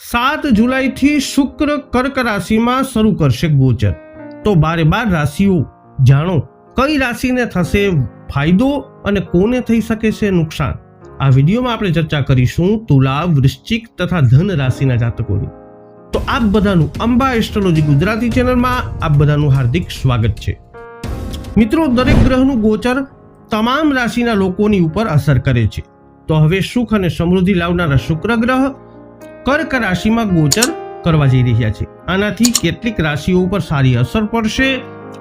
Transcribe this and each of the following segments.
સાત જુલાઈથી શુક્ર કર્ક રાશિમાં શરૂ કરશે ગોચર. તો બારે બાર રાશિઓ, જાણો, કઈ રાશિને થશે ફાયદો અને કોને થઈ શકે છે નુકસાન? આ વિડીયોમાં આપણે ચર્ચા કરીશું તુલા, વૃશ્ચિક તથા ધન રાશિના જાતકોની. તો આપ બધાનું અંબા એસ્ટ્રોલોજી ગુજરાતી ચેનલમાં આપ બધાનું હાર્દિક સ્વાગત છે. મિત્રો, દરેક ગ્રહનું ગોચર તમામ રાશિના લોકોની ઉપર અસર કરે છે. તો હવે સુખ અને સમૃદ્ધિ લાવનારા શુક્ર ગ્રહ કર્ક રાશિમાં ગોચર કરવા જઈ રહ્યા છે. આનાથી કેટલીક રાશિઓ ઉપર સારી અસર પડશે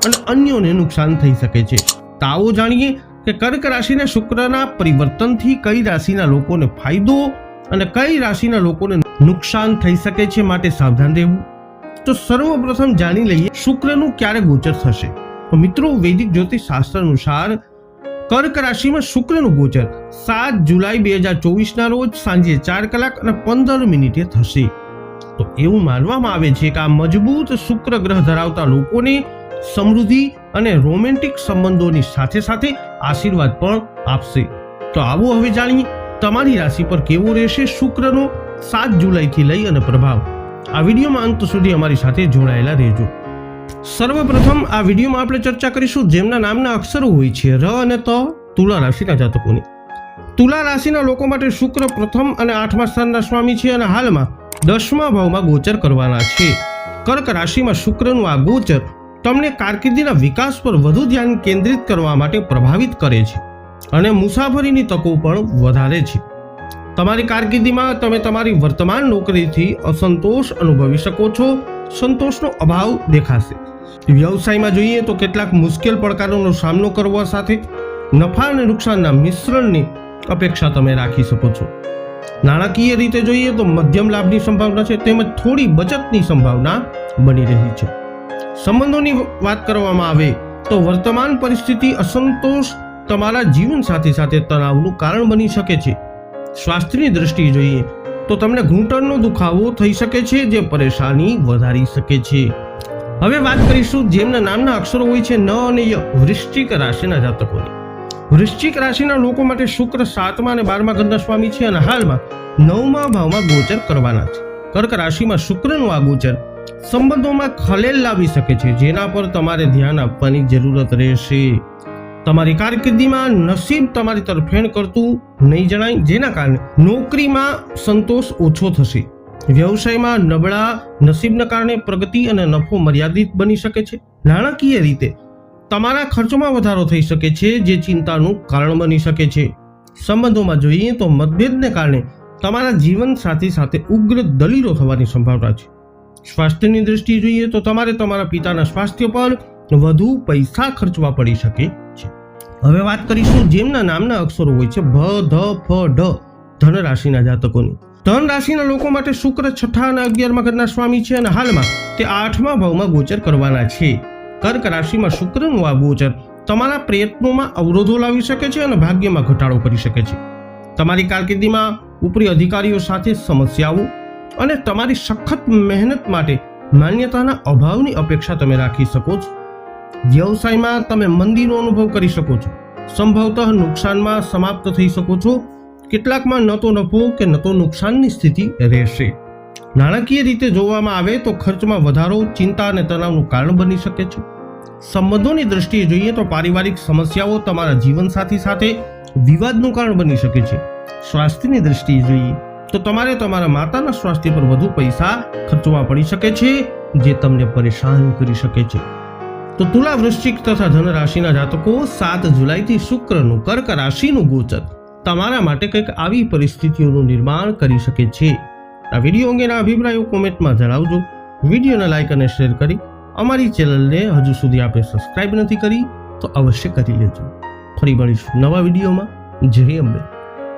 અને અન્યોને નુકસાન થઈ શકે છે. તો જાણીએ કે કર્ક રાશિના શુક્રના પરિવર્તનથી કઈ રાશિના લોકોને ફાયદો અને કઈ રાશિના લોકોને નુકસાન થઈ શકે છે માટે સાવધાન રહેવું. તો સર્વપ્રથમ જાણી લઈએ શુક્રનું ક્યારે ગોચર થશે. તો મિત્રો, વૈદિક જ્યોતિષ શાસ્ત્ર અનુસાર કર્ક રાશિમાં શુક્રનું ગોચર. સાત જુલાઈ બે હજાર ચોવીસના રોજ સાંજે ચાર કલાક અને પંદર મિનિટે થશે. તો એવું માનવામાં આવે છે કે આ મજબૂત શુક્ર ગ્રહ ધરાવતા લોકોને સમૃદ્ધિ અને રોમેન્ટિક સંબંધોની સાથે સાથે આશીર્વાદ પણ આપશે. તો આવો હવે જાણીએ, તમારી રાશિ પર કેવો રહેશે શુક્રનો સાત જુલાઈથી લઈ અને પ્રભાવ? આ વિડીયોમાં અંત સુધી અમારી સાથે જોડાયેલા રહેજો. સર્વપ્રથમ આ વિડીયોમાં આપણે ચર્ચા કરીશું જેમના નામના અક્ષરો હોય છે ર અને ત તુલા રાશિના જાતકોની. તુલા રાશિના લોકો માટે શુક્ર પ્રથમ અને આઠમા સ્થાનના સ્વામી છે અને હાલમાં દસમા ભાવમાં ગોચર કરવાના છે. કર્ક રાશિમાં શુક્રનું આ ગોચર તમને કારકિર્દીના વિકાસ પર વધુ ધ્યાન કેન્દ્રિત કરવા માટે પ્રભાવિત કરે છે અને મુસાફરીની તકો પણ વધારે છે. તમારી કારકિર્દીમાં તમે તમારી વર્તમાન નોકરીથી અસંતોષ અનુભવી શકો છો સંતોષનો અભાવ દેખાશે. વ્યવસાયમાં જોઈએ તો કેટલાક મુશ્કેલ પડકારોનો સામનો કરવા સાથે નફા અને નુકસાનના મિશ્રણની અપેક્ષા તમે રાખી શકો છો. નાણાકીય રીતે જોઈએ તો મધ્યમ લાભની સંભાવના છે તેમજ થોડી બચતની સંભાવના બની રહી છે. સંબંધોની વાત કરવામાં આવે તો વર્તમાન પરિસ્થિતિ અસંતોષ તમારા જીવન સાથે સાથે તણાવનું કારણ બની શકે છે. સ્વાસ્થ્યની દ્રષ્ટિએ જોઈએ તો તમને ઘૂંટણનો દુખાવો થઈ શકે છે જે પરેશાની વધારી શકે છે. હવે વાત કરીશું જેમના નામના અક્ષરો હોય છે ન અને ય. વૃશ્ચિક રાશિના જાતકોની. વૃશ્ચિક રાશિના લોકો માટે શુક્ર સાતમા અને બારમા ઘરના છે અને હાલમાં નવમા ભાવમાં ગોચર કરવાના છે. કર્ક રાશિમાં શુક્રનું આ ગોચર સંબંધોમાં ખલેલ લાવી શકે છે, જેના પર તમારે ધ્યાન આપવાની જરૂરત રહેશે. તમારી કારકિર્દીમાં નસીબ તમારી તરફેણ કરતું નહીં જણાય, જેના કારણે નોકરીમાં સંતોષ ઓછો થશે. વ્યવસાયમાં નબળા નસીબના કારણે પ્રગતિ અને નફો મર્યાદિત બની શકે છે. નાણાકીય રીતે, તમારા ખર્ચમાં વધારો થઈ શકે છે, જે ચિંતાનું કારણ બની શકે છે. સંબંધોમાં જોઈએ તો મતભેદને કારણે તમારા જીવન સાથી સાથે ઉગ્ર દલીલો થવાની સંભાવના છે. સ્વાસ્થ્યની દ્રષ્ટિએ જોઈએ તો તમારે તમારા પિતાના સ્વાસ્થ્ય પર વધુ પૈસા ખર્ચવા પડી શકે છે. હવે વાત કરીશું જેમના નામના અક્ષરો હોય છે ભ, ધ, ફ ઢ ધન રાશિના જાતકોની. ધન રાશિના લોકો માટે શુક્ર છઠ્ઠા અને અગિયારમાં ઘરના સ્વામી છે અને હાલમાં તે આઠમા ભાવમાં ગોચર કરવાના છે. કર્ક રાશિમાં શુક્રનું આ ગોચર તમારા પ્રયત્નોમાં અવરોધો લાવી શકે છે અને ભાગ્યમાં ઘટાડો કરી શકે છે. તમારી કારકિર્દીમાં ઉપરી અધિકારીઓ સાથે સમસ્યાઓ અને તમારી સખત મહેનત માટે માન્યતાના અભાવની અપેક્ષા તમે રાખી શકો છો. વ્યવસાયમાં તમે મંદીનો અનુભવ કરી શકો છો. સંભવતઃ નુકસાનમાં સમાપ્ત થઈ શકો છો. કેટલાકમાં ન તો નફો કે ન તો નુકસાનની સ્થિતિ રહેશે. નાણાકીય રીતે જોવામાં આવે તો ખર્ચમાં વધારો, ચિંતા અને તણાવનું કારણ બની શકે છે. સંબંધોની દ્રષ્ટિએ જોઈએ તો પારિવારિક સમસ્યાઓ તમારા જીવનસાથી સાથે વિવાદનું કારણ બની શકે છે. સ્વાસ્થ્યની દ્રષ્ટિએ જોઈએ તો તમારે તમારા માતાના સ્વાસ્થ્ય પર વધુ પૈસા ખર્ચવા પડી શકે છે, જે તમને પરેશાન કરી શકે છે. તો તુલા વૃશ્ચિક તથા ધન રાશિના જાતકો સાત જુલાઈથી શુક્રનું કર્ક રાશિનું ગોચર. તમારા માટે કંઈક આવી પરિસ્થિતિઓનું નિર્માણ કરી શકે છે. આ વીડિયો અંગેના અભિપ્રાયો કોમેન્ટમાં જણાવજો. વિડીયોને લાઇક અને શેર કરી અમારી ચેનલને હજુ સુધી આપણે સબસ્ક્રાઇબ નથી કરી તો અવશ્ય કરી લેજો. ફરી મળીશું નવા વિડીયોમાં. જય અંબે.